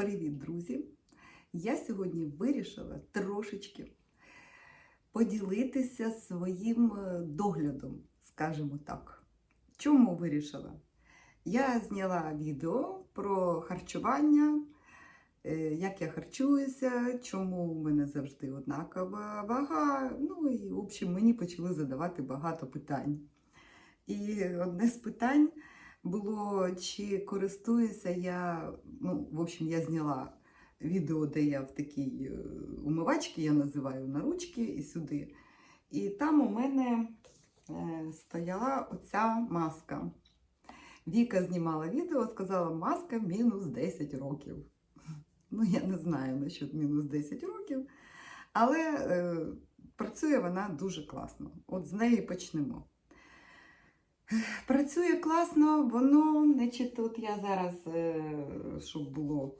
Привіт, друзі! Я сьогодні вирішила трошечки поділитися своїм е, доглядом, скажімо так. Чому вирішила? Я зняла відео про харчування, е, як я харчуюся, чому в мене завжди однакова вага. Ну і, в общем, мені почали задавати багато питань. І одне з питань було, чи користуюся я, ну, в общем, я зняла відео, де я в такій е, умивачці, я називаю на ручки і сюди. І там у мене е, стояла оця маска. Віка знімала відео, сказала, маска мінус 10 років. Ну, я не знаю насчет мінус 10 років, але е, працює вона дуже класно. От з неї почнемо. Працює класно, воно, значить, от я зараз, е, щоб було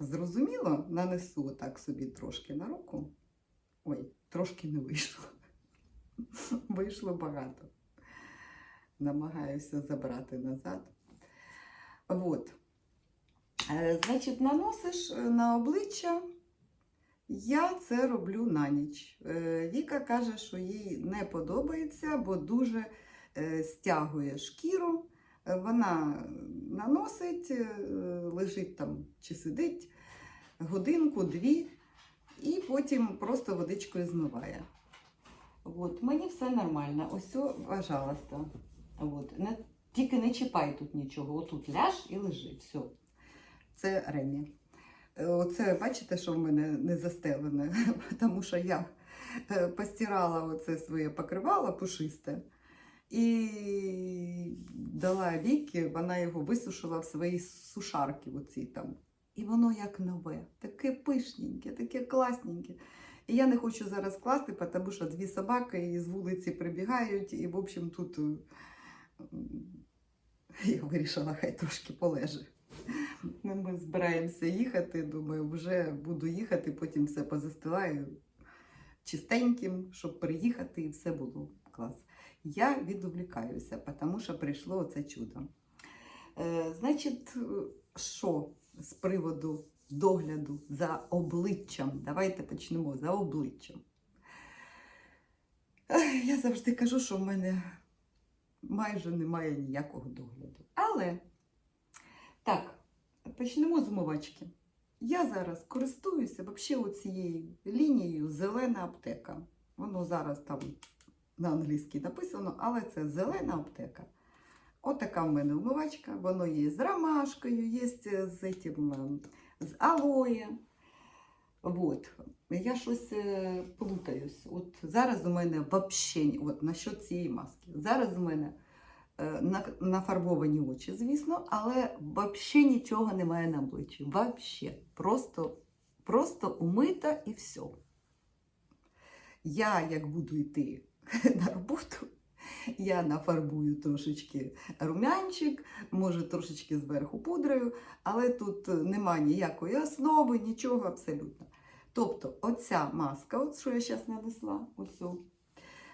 зрозуміло, нанесу так собі трошки на руку. Ой, трошки не вийшло. Вийшло багато. Намагаюся забрати назад. От. Е, Значить, наносиш е, на обличчя. Я це роблю на ніч. Віка каже, що їй не подобається, бо дуже стягує шкіру. Е, Вона наносить, е, лежить там чи сидить годинку, дві, і потім просто водичкою змиває. От, мені все нормально. Ось, пожалуйста. От, не, тільки не чіпай тут нічого. Отут ляж і лежи. Все. Це Ремі. Е, Оце, бачите, що в мене не застелене, тому що я е, постирала оце своє покривало пушисте і дала Вікі, вона його висушила в своїй сушарці. Оці там. І воно як нове, таке пишненьке, таке класненьке. І я не хочу зараз класти, тому що дві собаки з вулиці прибігають, і, в общем, тут я вирішила, хай трошки полеже. Ну, Ми збираємося їхати. Думаю, вже буду їхати, потім все позастилаю чистеньким, щоб приїхати і все було клас. Я відволікаюся, тому що прийшло оце чудо. Е, значить, е, що з приводу догляду за обличчям? Давайте почнемо за обличчям. Я завжди кажу, що в мене майже немає ніякого догляду. Але так, почнемо з умивачки. Я зараз користуюся взагалі цією лінією зелена аптека. Воно зараз там на англійській написано, але це зелена аптека. Отака в мене умивачка. Воно є з ромашкою, є з, этим, ем, з алоє. Вот. Я щось е, плутаюсь. От зараз у мене взагалі, от насчет цієї маски. Зараз у мене е, на- нафарбовані очі, звісно, але взагалі нічого немає на обличчі. Вообще. Просто, просто умита і все. Я, як буду йти на роботу, я нафарбую трошечки румянчик, може трошечки зверху пудрою, але тут нема ніякої основи, нічого абсолютно. Тобто, оця маска, от що я зараз нанесла, ось,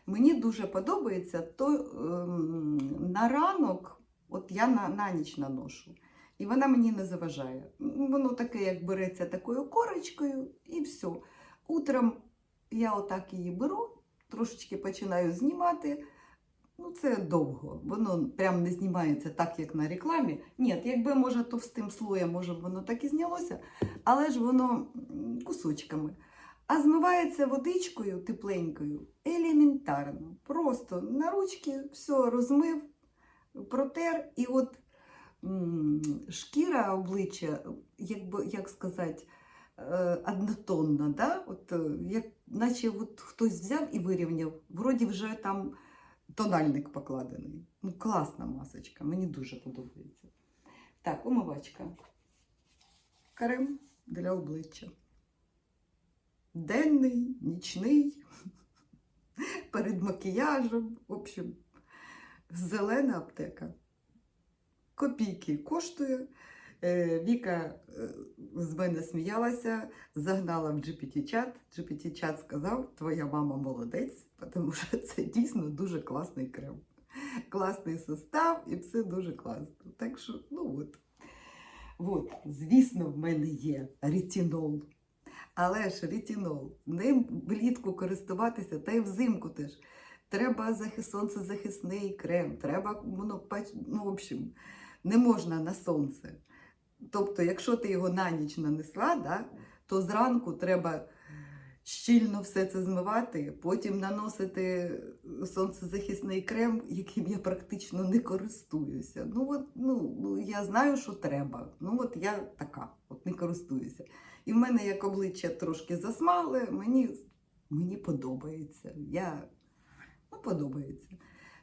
мені дуже подобається, то ем, на ранок от я на, на ніч наношу. І вона мені не заважає. Воно таке, як береться такою корочкою, і все. Утром я отак її беру, трошечки починаю знімати. Ну, це довго. Воно прям не знімається так, як на рекламі. Ні, якби може товстим слоєм, може воно так і знялося, але ж воно кусочками. А змивається водичкою тепленькою, елементарно. Просто на ручки все розмив, протер, і от м, шкіра обличчя, якби як сказати, е, однотонна, да? от, е, як, наче от хтось взяв і вирівняв, вроді вже там тональник покладений. Ну, класна масочка, мені дуже подобається. Так, умивачка. Крем для обличчя. Денний, нічний, перед макіяжем. В общем, зелена аптека. Копійки коштує. Е, Віка е, з мене сміялася, загнала в GPT-чат. GPT-чат сказав, твоя мама молодець, тому що це дійсно дуже класний крем. Класний состав і все дуже класно. Так що, ну от. От, звісно, в мене є ретинол. Але ж ретинол, ним влітку користуватися, та й взимку теж. Треба захи- сонцезахисний крем, треба, ну, ну, в общем, не можна на сонце. Тобто, якщо ти його на ніч нанесла, да, то зранку треба щільно все це змивати, потім наносити сонцезахисний крем, яким я практично не користуюся. Ну, от, ну, ну, я знаю, що треба. Ну, от я така, от не користуюся. І в мене як обличчя трошки засмале, мені, мені подобається. Я, ну, подобається.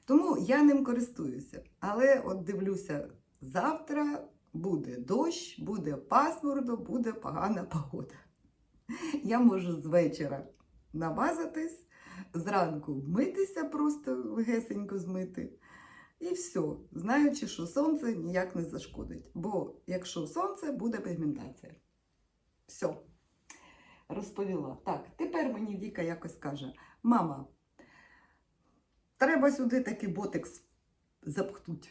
Тому я ним користуюся. Але от дивлюся, завтра буде дощ, буде пасмурно, буде погана погода. Я можу з вечора намазатись, зранку вмитися, просто легесенько змити. І все, знаючи, що сонце ніяк не зашкодить. Бо якщо сонце, буде пігментація. Все. Розповіла. Так, тепер мені Віка якось каже: мама, треба сюди такий ботекс запхнути.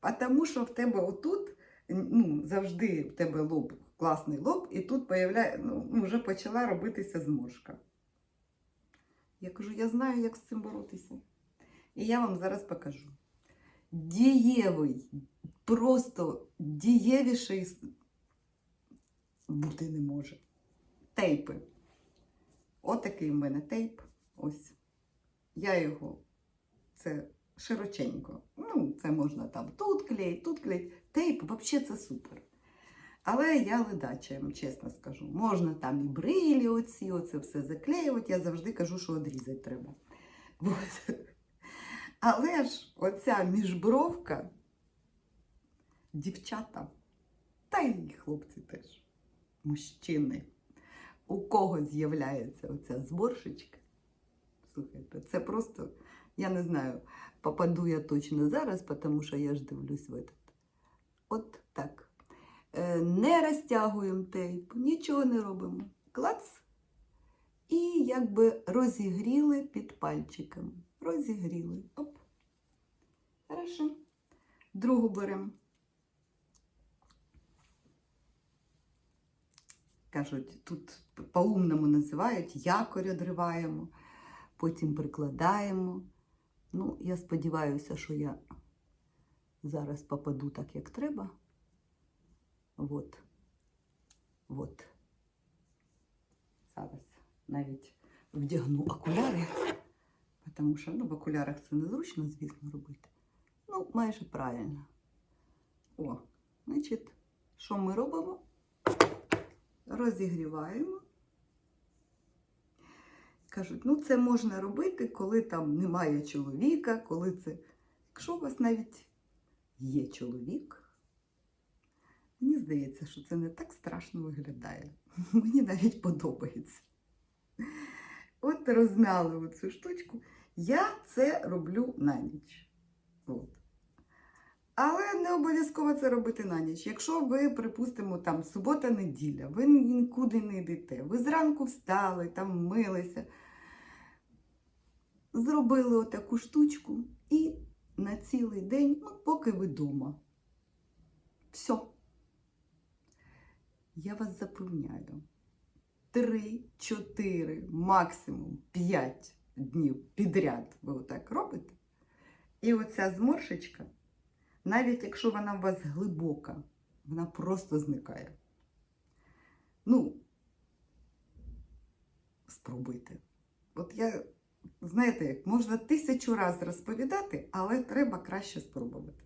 А тому що в тебе отут ну, завжди в тебе лоб, класний лоб, і тут появляє, ну, ну, вже почала робитися зморшка. Я кажу, я знаю, як з цим боротися. І я вам зараз покажу. Дієвий, просто дієвіший бути не може. Тейпи. Отакий в мене тейп. Ось. Я його, це широченько. Ну, це можна там тут клеїть, тут клеїть. Тейп, взагалі це супер. Але я ледача, я вам чесно скажу. Можна там і брилі оці, оце все заклеювати. Я завжди кажу, що відрізати треба. От. Але ж оця міжбровка, дівчата, та й хлопці теж, мужчини, у кого з'являється оця зборшечка, слухайте, це просто, я не знаю, попаду я точно зараз, тому що я ж дивлюсь в этот. От так. Е, Не розтягуємо тейп, нічого не робимо. Клац. І якби розігріли під пальчиками. Розігріли. Оп. Хорошо. Другу беремо. Кажуть, тут по-умному називають, якорь одриваємо, потім прикладаємо. Ну, я сподіваюся, що я зараз попаду так, як треба. Вот. Вот. Зараз навіть вдягну окуляри, тому що ну, в окулярах це незручно, звісно, робити. Ну, майже правильно. О, значить, що ми робимо? Розігріваємо. Кажуть, ну це можна робити, коли там немає чоловіка, коли це. Якщо у вас навіть є чоловік, Мені здається, що це не так страшно виглядає. Мені навіть подобається. От розмяли оцю штучку. Я це роблю на ніч. От. Але не обов'язково це робити на ніч. Якщо ви, припустимо, там субота-неділя, ви нікуди не йдете, ви зранку встали, там милися, зробили отаку штучку і на цілий день, ну, поки ви вдома. Все. Я вас запевняю, 3-4, максимум 5 днів підряд ви отак робите. І оця зморшечка, навіть якщо вона у вас глибока, вона просто зникає. Ну, спробуйте. От я, знаєте, можна тисячу разів розповідати, але треба краще спробувати.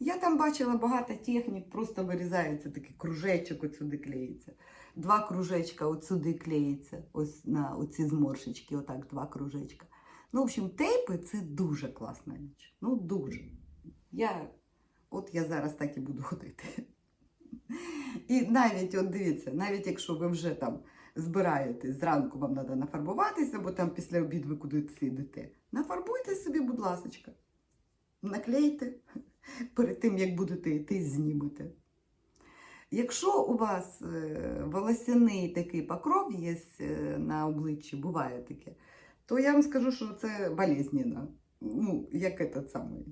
Я там бачила багато технік, просто вирізається такий кружечок, от сюди клеїться. Два кружечка от сюди клеїться, ось на оці зморшечки, отак, два кружечка. Ну, в общем, тейпи це дуже класна річ. Ну, дуже. Я, от я зараз так і буду ходити. І навіть, от дивіться, навіть якщо ви вже там збираєтесь, зранку вам треба нафарбуватися, бо там після обіду ви кудись йдете. Нафарбуйте собі, будь ласочка. Наклейте перед тим, як будете йти, знімете. Якщо у вас е, волосяний такий покров є е, на обличчі, буває таке, то я вам скажу, що це болезненно. Ну, як этот самий,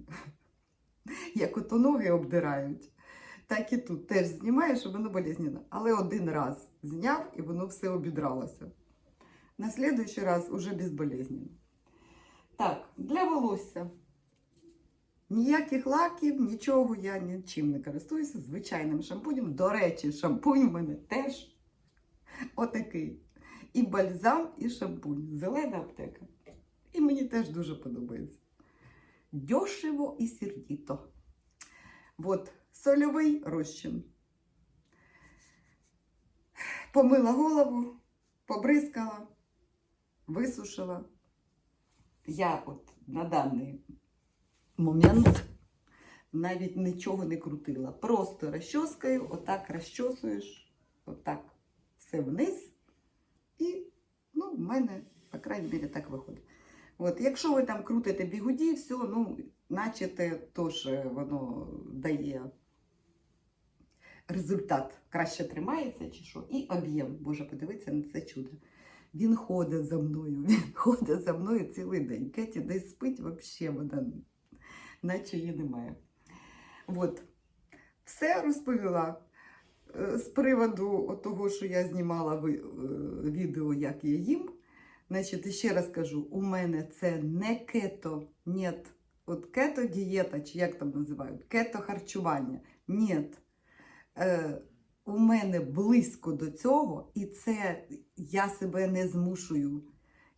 як ото ноги обдирають. Так і тут теж знімаєш, і воно болезненно. Але один раз зняв і воно все обідралося. На слідуючий раз уже безболезненно. Так, для волосся. Ніяких лаків, нічого я нічим не користуюся. Звичайним шампунем. До речі, шампунь в мене теж отакий. І бальзам, і шампунь. Зелена аптека. І мені теж дуже подобається. Дешево і сердито. От сольовий розчин. Помила голову, побризкала, висушила. Я от на даний момент навіть нічого не крутила. Просто розчоскою, отак розчосуєш, отак все вниз. І, ну, в мене, по крайній мірі, так виходить. От, якщо ви там крутите бігуді, все, ну, начате, то ж воно дає результат. Краще тримається чи що. І об'єм. Боже, подивіться на це чудо. Він ходить за мною, він ходить за мною цілий день. Кеті десь спить, взагалі вона, наче її немає. От. Все розповіла. Е, З приводу того, що я знімала е, відео, як я їм. Значить, ще раз кажу, у мене це не кето, ні. От кето дієта, чи як там називають, кето харчування. Ні. Е, у мене близько до цього, і це я себе не змушую.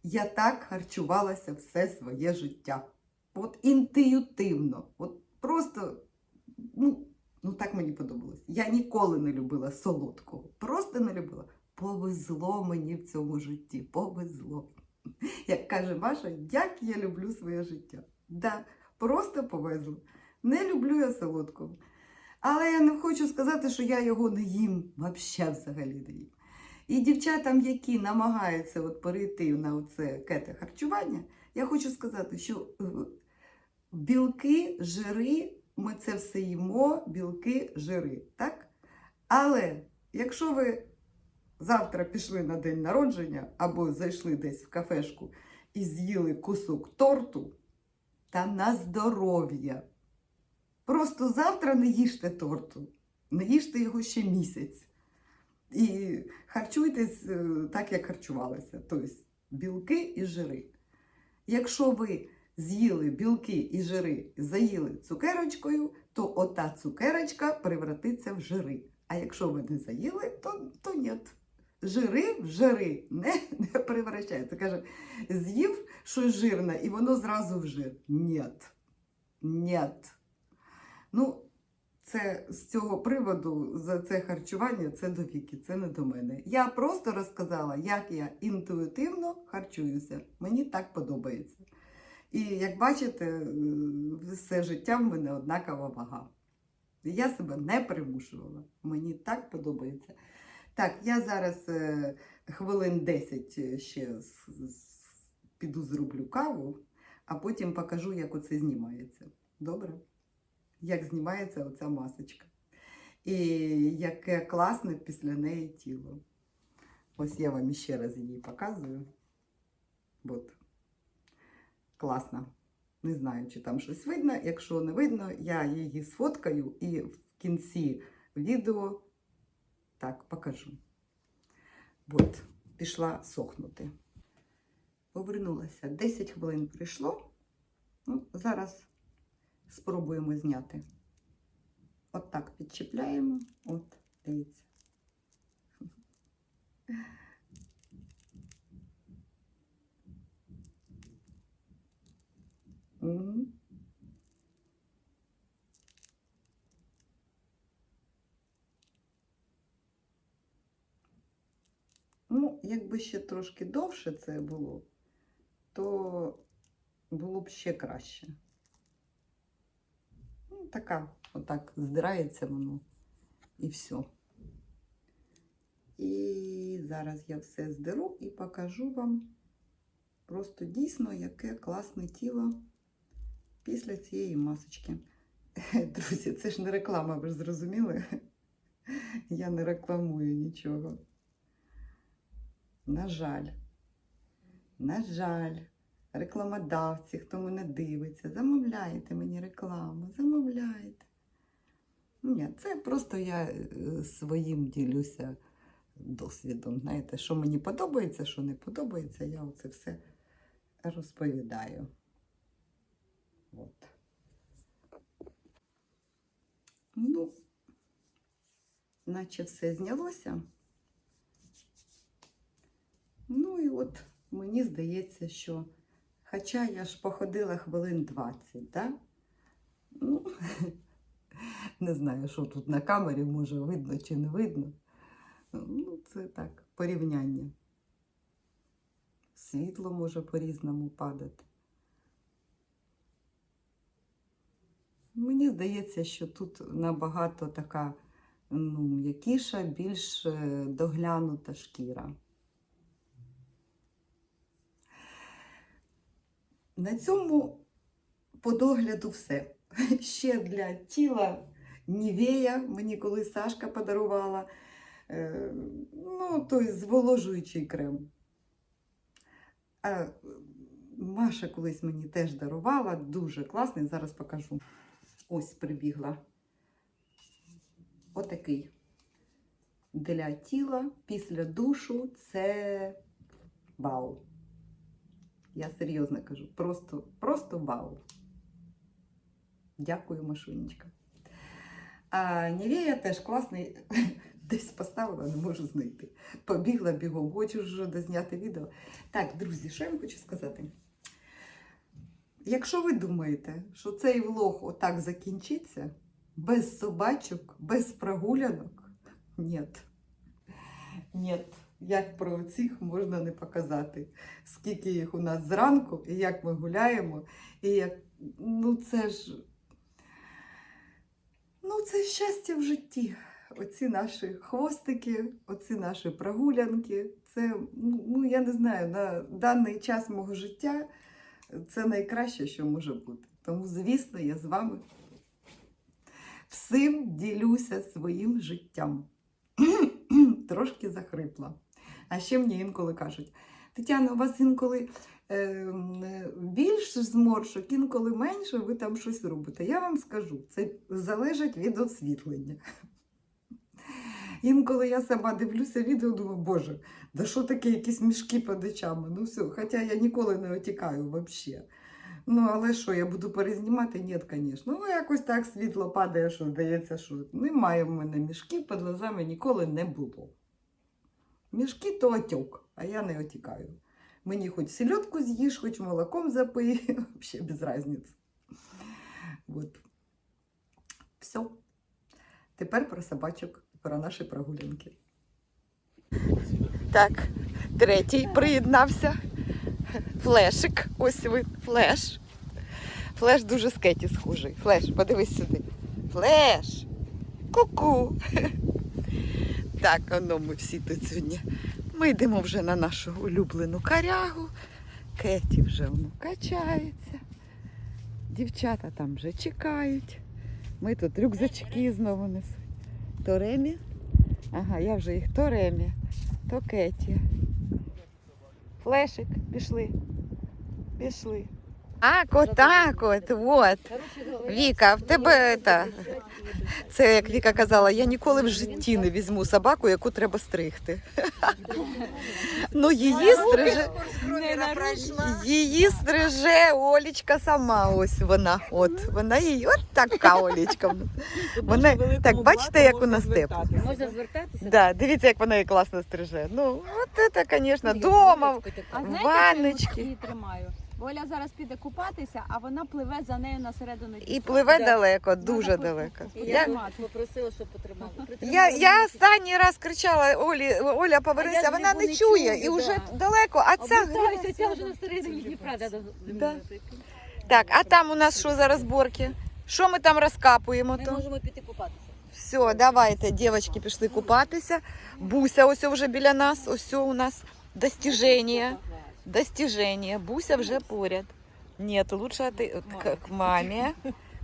Я так харчувалася все своє життя. От інтуїтивно. От просто, ну, ну так мені подобалось. Я ніколи не любила солодкого. Просто не любила. Повезло мені в цьому житті. Повезло. Як каже Маша, як я люблю своє життя. Да, просто повезло. Не люблю я солодкого. Але я не хочу сказати, що я його не їм. Взагалі взагалі не їм. І дівчатам, які намагаються от перейти на це кете харчування, я хочу сказати, що е, білки, жири, ми це все їмо, білки, жири. Так? Але якщо ви завтра пішли на день народження або зайшли десь в кафешку і з'їли кусок торту, та на здоров'я. Просто завтра не їжте торту, не їжте його ще місяць. І харчуйтесь е, так, як харчувалися. Тобто білки і жири. Якщо ви з'їли білки і жири, заїли цукерочкою, то ота цукерочка превратиться в жири. А якщо ви не заїли, то, то ні. Жири в жири не, не превращаються. Каже, з'їв щось жирне, і воно зразу в жир. Ні. Ні. Ну, це з цього приводу за це харчування це до віки, це не до мене. Я просто розказала, як я інтуїтивно харчуюся. Мені так подобається. І як бачите, все життя в мене однакова вага. Я себе не примушувала. Мені так подобається. Так, я зараз е, хвилин 10 ще з- з- піду зроблю каву, а потім покажу, як оце знімається. Добре? Як знімається оця масочка. І яке класне після неї тіло. Ось я вам ще раз її показую. От. Класно. Не знаю, чи там щось видно. Якщо не видно, я її сфоткаю і в кінці відео так покажу. От, пішла сохнути. Повернулася. 10 хвилин прийшло. Ну, зараз спробуємо зняти. От так підчіпляємо. От, дивіться. Мгм. Ну, якби ще трошки довше це було, то було б ще краще. Ну, така, отак здирається воно і все. І зараз я все здеру і покажу вам просто дійсно, яке класне тіло після цієї масочки. Друзі, це ж не реклама, ви ж зрозуміли? Я не рекламую нічого. На жаль, на жаль, рекламодавці, хто мене дивиться, замовляйте мені рекламу, замовляйте. Ні, це просто я е, своїм ділюся досвідом. Знаєте, що мені подобається, що не подобається, я оце все розповідаю. От. Ну, наче все знялося. Ну і от мені здається, що, хоча я ж походила хвилин 20, да? ну, не знаю, що тут на камері може видно чи не видно. Ну, це так, порівняння. Світло може по-різному падати. Мені здається, що тут набагато така ну, м'якіша, більш е, доглянута шкіра. На цьому по догляду все. Ще для тіла Нівея мені колись Сашка подарувала. Е, ну, той зволожуючий крем. А Маша колись мені теж дарувала, дуже класний, зараз покажу. Ось прибігла. Отакий. Для тіла після душу це вау. Я серйозно кажу, просто, просто вау. Дякую, Машунечка. А Нівея теж класний. Десь поставила, не можу знайти. Побігла бігом, хочу вже дозняти відео. Так, друзі, що я вам хочу сказати? Якщо ви думаєте, що цей влог отак закінчиться, без собачок, без прогулянок, ні. Ні. Як про цих можна не показати. Скільки їх у нас зранку, і як ми гуляємо, і як. Ну, це ж. Ну, це щастя в житті. Оці наші хвостики, оці наші прогулянки. Це, ну, я не знаю, на даний час мого життя це найкраще, що може бути. Тому, звісно, я з вами всім ділюся своїм життям. Трошки захрипла. А ще мені інколи кажуть: Тетяна, у вас інколи е, більше зморшок, інколи менше, ви там щось робите. Я вам скажу, це залежить від освітлення. Інколи я сама дивлюся відео, думаю, боже, да що таке якісь мішки під очами? Ну все, хоча я ніколи не отікаю взагалі. Ну, але що, я буду перезнімати? Ні, звісно. Ну, якось так світло падає, що здається, що немає в мене мішків під глазами ніколи не було. Мішки то отек, а я не отікаю. Мені хоч селедку з'їж, хоч молоком запий, взагалі без різниці. От. Все. Тепер про собачок, про наші прогулянки. Так, третій приєднався. Флешик. Ось ви, флеш. Флеш дуже з Кеті схожий. Флеш, подивись сюди. Флеш. Ку-ку. Так, оно ми всі тут сьогодні. Ми йдемо вже на нашу улюблену карягу. Кеті вже воно качається. Дівчата там вже чекають. Ми тут рюкзачки знову несуть. То Ремі. Ага, я вже їх то Ремі, то Кеті. Флешик, пішли. Пішли. Так, отак от, от. Віка, в тебе та, це як Віка казала, я ніколи в житті не візьму собаку, яку треба стригти. Ну, її стриже, її стриже Олічка сама. Ось вона. От вона її, от така Олічка. Вона так, бачите, як у нас тепло. Можна звертатися? Да, дивіться, як вона її класно стриже. Ну, от це, звісно, дома. А В її тримаю? Оля зараз піде купатися, а вона пливе за нею на середину І пливе Да. далеко, дуже Вона далеко. І Я, я попросила, щоб потримала. я, я останній раз кричала Олі, Оля, А я вона не не чує і да. вже далеко, а ця Обертаюся, ця вже на середині Дніпра. Да, Да. Так, а там у нас що за розборки? Що ми там розкапуємо? Ми То? можемо піти купатися. Все, давайте, дівчатки, пішли купатися. Буся ось вже біля нас, ось у нас достіження. Достіження. Буся вже поряд. Нет, лучше ты к, к маме.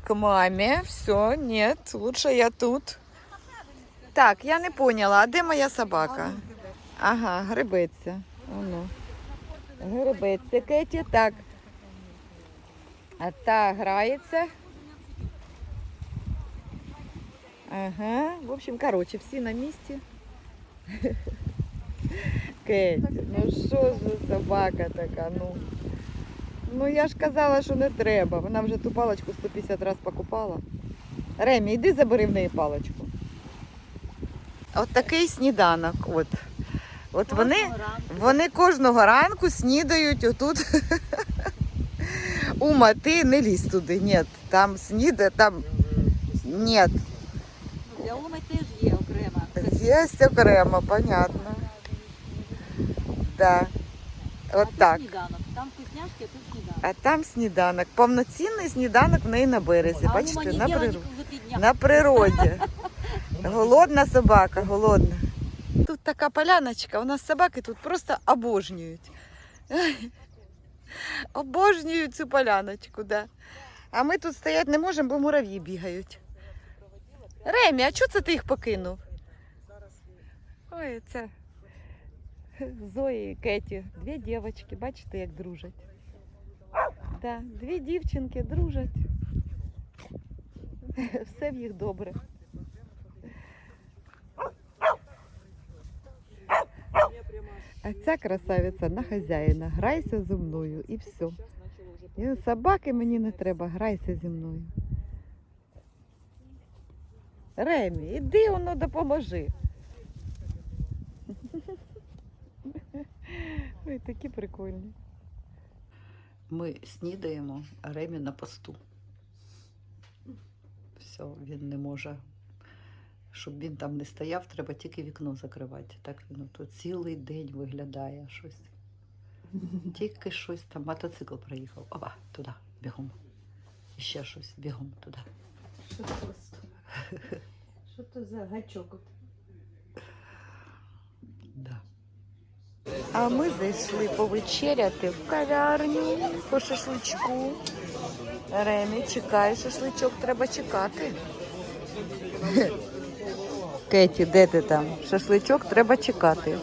К маме. Все, нет, лучше я тут. Так, я не поняла, а де моя собака? Ага, гребеться. Оно. Гребеться, Кеті, так. А та грається. Ага, в общем, короче, всі на місці. Кеті, ну що ж за собака така, ну. Ну я ж казала, що не треба. Вона вже ту паличку 150 разів покупала. Ремі, йди забери в неї паличку. От такий сніданок. От. От вони, вони кожного ранку снідають отут. Ума, ти не лізь туди. Ні, там сніда, там. Ні, Для Уми теж є окрема. Є окремо, понятно. Да. А От тут так. сніданок. Там вкусняшки, а тут сніданок. А там сніданок. Повноцінний сніданок в неї на березі. а Бачите, на, природі. на природі. Голодна собака, голодна. Тут така поляночка, у нас собаки тут просто обожнюють. Обожнюють цю поляночку, да. А ми тут стояти не можемо, бо мурав'ї бігають. Ремі, а чого це ти їх покинув? Ой, це Зої і Кеті. Дві дівчатки, бачите, як дружать. Да, дві дівчинки дружать. Все в їх добре. А ця красавиця на хазяїна. Грайся зі мною і все. І собаки мені не треба, грайся зі мною. Ремі, іди воно допоможи. Ой, такі прикольні. Ми снідаємо, а Ремі на посту. Все, він не може. Щоб він там не стояв, треба тільки вікно закривати. Так він тут цілий день виглядає щось. Тільки щось там, мотоцикл проїхав. Опа, туди, бігом. І ще щось, бігом туди. Що це? Що це за гачок? Да. А ми зайшли повечеряти в кав'ярню по шашличку. Ремі, чекай, шашличок треба чекати. Кеті, де ти там? Шашличок треба чекати.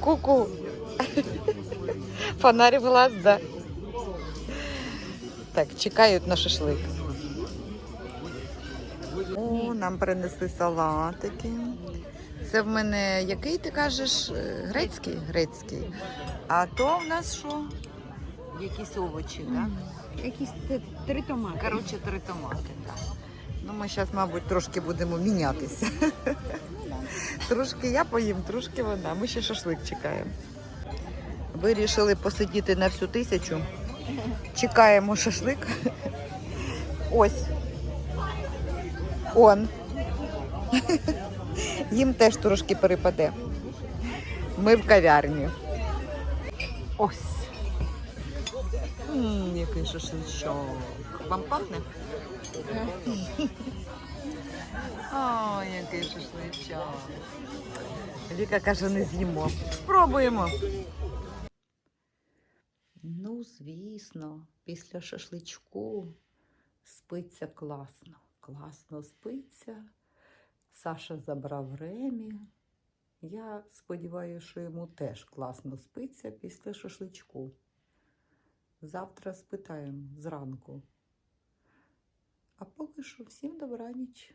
Ку-ку. Фонарь в глаз, да. Так, чекають на шашлик. О, нам принесли салатики. Це в мене який ти кажеш? Е, Грецький? Грецький. А то в нас що? Якісь овочі, так? Якісь три томати. Коротше, три томати, так. Ну, ми зараз, мабуть, трошки будемо мінятися. Трошки я поїм, трошки вона. Ми ще шашлик чекаємо. Вирішили посидіти на всю тисячу. Чекаємо шашлик. Ось. Он. Їм теж трошки перепаде. Ми в кав'ярні. Ось. М, який шашличок. Вам пахне? О, який шашличок. Віка каже, не з'їмо. Спробуємо. Ну, звісно, після шашличку спиться класно. Класно спиться. Саша забрав Ремі. Я сподіваюся, що йому теж класно спиться після шашличку. Завтра спитаємо зранку. А поки що всім добраніч.